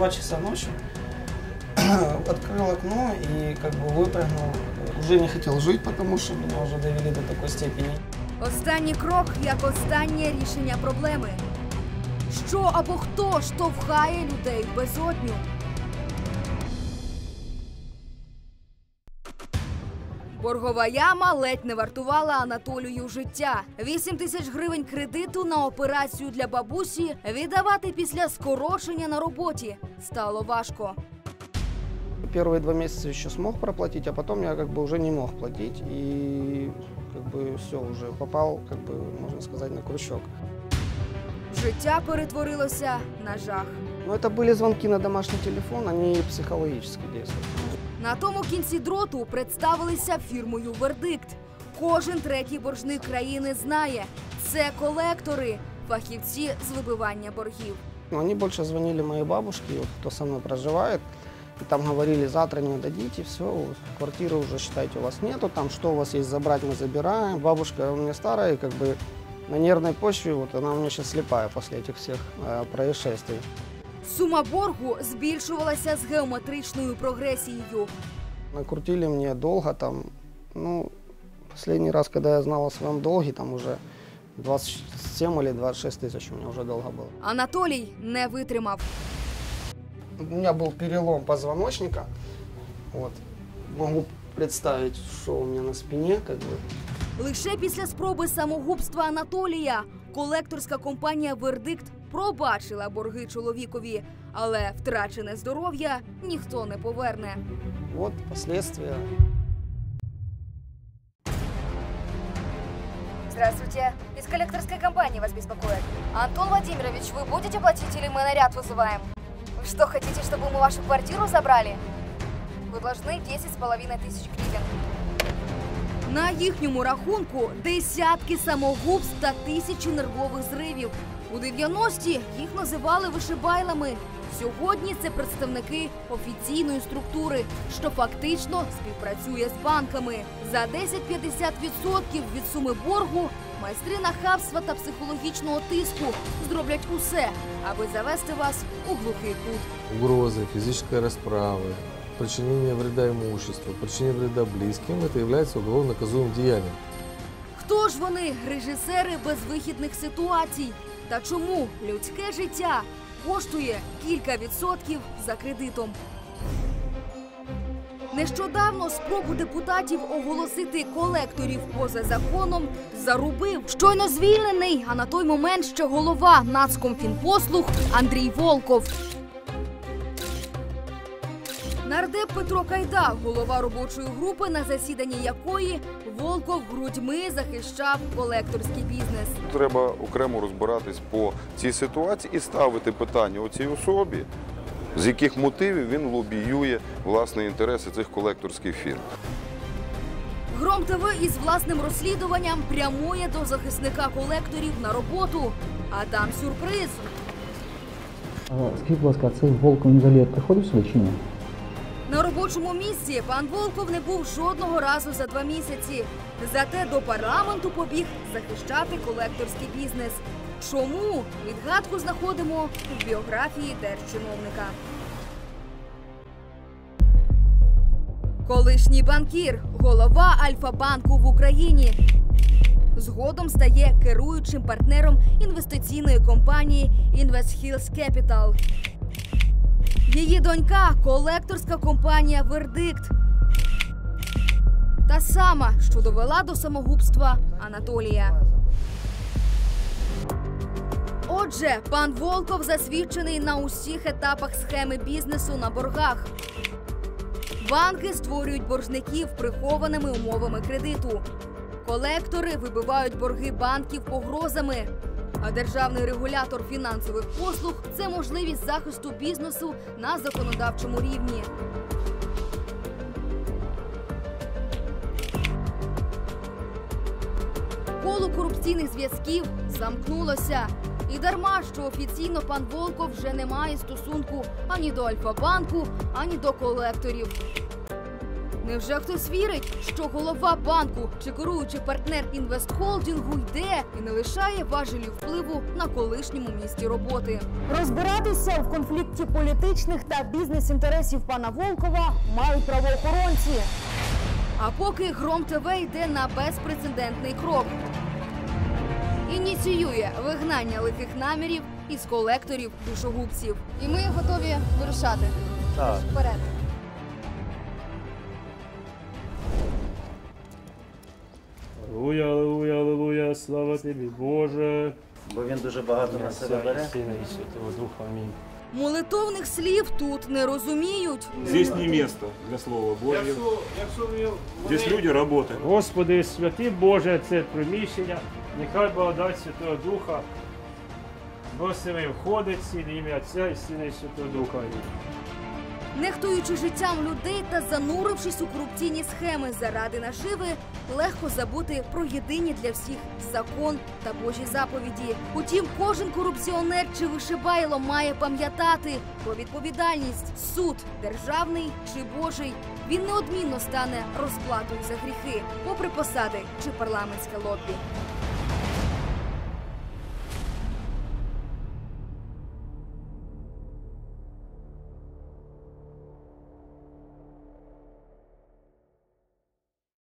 2 часа ночи, открыл окно и как бы выпрыгнул. Уже не хотел жить, потому что меня уже довели до такой степени. Останній крок як останнє рішення проблеми. Що або хто штовхає людей в безодню? Боргова яма ледь не вартувала Анатолію життя. 8 тисяч гривень кредиту на операцію для бабусі віддавати після скорочення на роботі стало важко. Первые два месяца еще смог проплатить, а потом я как бы уже не мог платить и как бы все уже попал, как бы можно сказать, на крючок. Життя перетворилося на жах. Но это были звонки на домашний телефон, они психологически действуют. На тому кінці дроту представилися фірмою Вердикт. Кожен третій боржник країни знає, це колектори, фахівці з вибивання боргів. Но они больше звонили моей бабушке, вот, кто со мной проживает, и там говорили, завтра не дадите, все, квартиры уже, считайте, у вас нету, там что у вас есть забрать, мы забираем. Бабушка у меня старая, и как бы на нервной почве, вот она у меня сейчас слепая после этих всех э, происшествий. Сума боргу збільшувалася з геометричною прогресією. Накрутили мне долго там, ну, последний раз, когда я знал о своем долге, там уже 27 или 26 тысяч у меня уже долго было. Анатолій не витримав. У меня был перелом позвоночника. Вот. Могу представить, что у меня на спине, как бы. Лише після спроби самогубства Анатолія колекторська компанія Вердикт пробачила борги чоловікові, але втрачене здоров'я ніхто не поверне. Вот последствия. Здравствуйте. Из коллекторской компании вас беспокоит. Антон Владимирович, вы будете платить или мы наряд вызываем? Вы что, хотите, чтобы мы вашу квартиру забрали? Вы должны 10 с половиной тысяч гривен. На їхньому рахунку десятки самогубств та тисячі нервових зривів. У 90-ті їх називали вишибайлами. Сьогодні це представники офіційної структури, що фактично співпрацює з банками. За 10-50% від суми боргу майстри нахабства та психологічного тиску зроблять усе, аби завести вас у глухий кут. угрозы, физической расправы, причинение вреда имуществу, причинение вреда близким, это является уголовно наказуемым деянием. Хто ж вони, режисери безвихідних ситуацій? Та чому людське життя коштує кілька відсотків за кредитом? Нещодавно спробу депутатів оголосити колекторів поза законом зарубив щойно звільнений, а на той момент ще голова Нацкомфінпослуг Андрій Волков. Нардеп Петро Кайда, голова робочої групи, на засіданні якої Волков грудьми захищав колекторський бізнес. Треба окремо розбиратись по цій ситуації і ставити питання у цій особі, з яких мотивів він лобіює власне інтереси цих колекторських фірм. Гром ТВ із власним розслідуванням прямує до захисника колекторів на роботу. А там сюрприз. Скажіть, будь ласка, цей Волков взагалі приходив сюди чи ні? На робочому місці пан Волков не був жодного разу за два місяці. Зате до парламенту побіг захищати колекторський бізнес. Чому відгадку знаходимо в біографії держчиновника? Колишній банкір, голова Альфа-банку в Україні. Згодом стає керуючим партнером інвестиційної компанії InvestHills Capital. Її донька колекторська компанія Вердикт. Та сама, що довела до самогубства Анатолія. Отже, пан Волков засвідчений на усіх етапах схеми бізнесу на боргах. Банки створюють боржників прихованими умовами кредиту. Колектори вибивають борги банків погрозами. А державний регулятор фінансових послуг це можливість захисту бізнесу на законодавчому рівні. Коло корупційних зв'язків замкнулося. І дарма, що офіційно пан Волков вже не має стосунку ані до Альфа-банку, ані до колекторів. Невже хтось вірить, що голова банку чи керуючий партнер інвестхолдингу йде і не лишає важелів впливу на колишньому місці роботи? Розбиратися в конфлікті політичних та бізнес-інтересів пана Волкова мають правоохоронці. А поки Гром ТВ йде на безпрецедентний крок. Ініціює вигнання лихих намірів із колекторів душогубців. І ми готові вирушати. Так. Вперед. Аллилуйя, аллилуйя, аллилуйя, слава тобі, Боже. Бо він дуже багато на себе бере. Сина і Святого Духа. Амінь. Молитовних слів тут не розуміють. Здесь не место для Слова Божьего. Здесь люди работают. Господи, святий Боже, це приміщення, нехай благодать Святого Духа. Просимо входить в ім'я Отця і Сина і Святого Духа. Амінь. Нехтуючи життям людей та занурившись у корупційні схеми заради наживи, легко забути про єдині для всіх закон та Божі заповіді. Утім, кожен корупціонер чи вишибайло має пам'ятати про відповідальність, суд державний чи божий. Він неодмінно стане розплатою за гріхи, попри посади чи парламентське лобі.